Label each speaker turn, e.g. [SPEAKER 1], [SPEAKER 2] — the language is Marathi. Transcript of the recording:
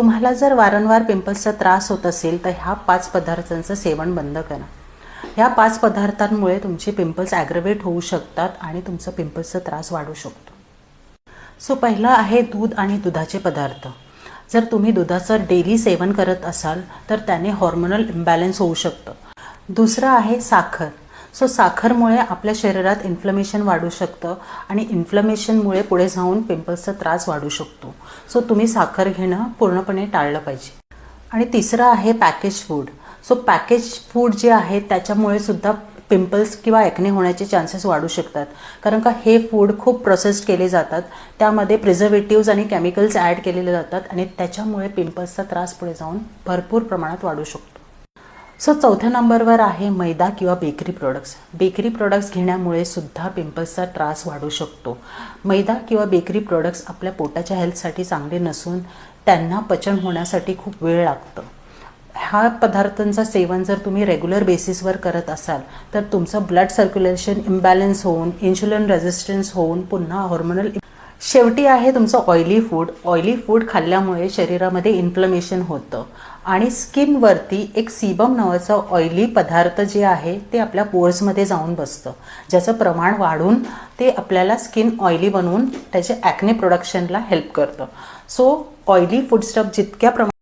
[SPEAKER 1] तुम्हाला जर वारंवार पिंपल्सचा त्रास होत असेल तर ह्या पाच पदार्थांचं सेवन बंद करा. ह्या पाच पदार्थांमुळे तुमचे पिंपल्स ॲग्रवेट होऊ शकतात आणि तुमचा पिंपल्सचा त्रास वाढू शकतो. सो पहिलं आहे दूध आणि दुधाचे पदार्थ. जर तुम्ही दुधाचं डेली सेवन करत असाल तर त्याने हॉर्मोनल इम्बॅलन्स होऊ शकतं. दुसरं आहे साखर. सो साखरमुळे आपल्या शरीरात इन्फ्लमेशन वाढू शकतं आणि इन्फ्लमेशनमुळे पुढे जाऊन पिंपल्सचा त्रास वाढू शकतो. सो तुम्ही साखर घेणं पूर्णपणे टाळलं पाहिजे. आणि तिसरं आहे package food so package food जे आहे त्याच्यामुळे सुद्धा पिंपल्स किंवा ॲक्ने होण्याचे चान्सेस वाढू शकतात. कारण का हे फूड खूप प्रोसेस्ड केले जातात. त्यामध्ये प्रिझर्वेटिव्ज आणि केमिकल्स ॲड केलेले जातात आणि त्याच्यामुळे पिंपल्सचा त्रास पुढे जाऊन भरपूर प्रमाणात वाढू शकतो. सो चौथ्या नंबरवर आहे मैदा किंवा बेकरी प्रोडक्ट्स बेकरी प्रोडक्ट्स घेण्यामुळे सुद्धा पिंपल्सचा त्रास वाढू शकतो. मैदा किंवा बेकरी प्रोडक्ट्स आपल्या पोटाच्या हेल्थसाठी चांगले नसून त्यांना पचन होण्यासाठी खूप वेळ लागतं. ह्या पदार्थांचं सेवन जर तुम्ही रेग्युलर बेसिसवर करत असाल तर तुमचं ब्लड सर्क्युलेशन इम्बॅलन्स होऊन इन्शुलिन रेझिस्टन्स होऊन पुन्हा हॉर्मोनल शेवटी आहे तुमचं ऑइली फूड ऑइली फूड खाल्ल्यामुळे शरीरामध्ये इन्फ्लमेशन होतं. आणि स्किनवरती एक सीबम नावाचं ऑइली पदार्थ जे आहे ते आपल्या पोर्समध्ये जाऊन बसतं. ज्याचं प्रमाण वाढून ते आपल्याला स्किन ऑइली बनवून त्याचे ॲक्ने प्रोडक्शनला हेल्प करतं. सो ऑइली फूडस्टफ जितक्या प्रमाणात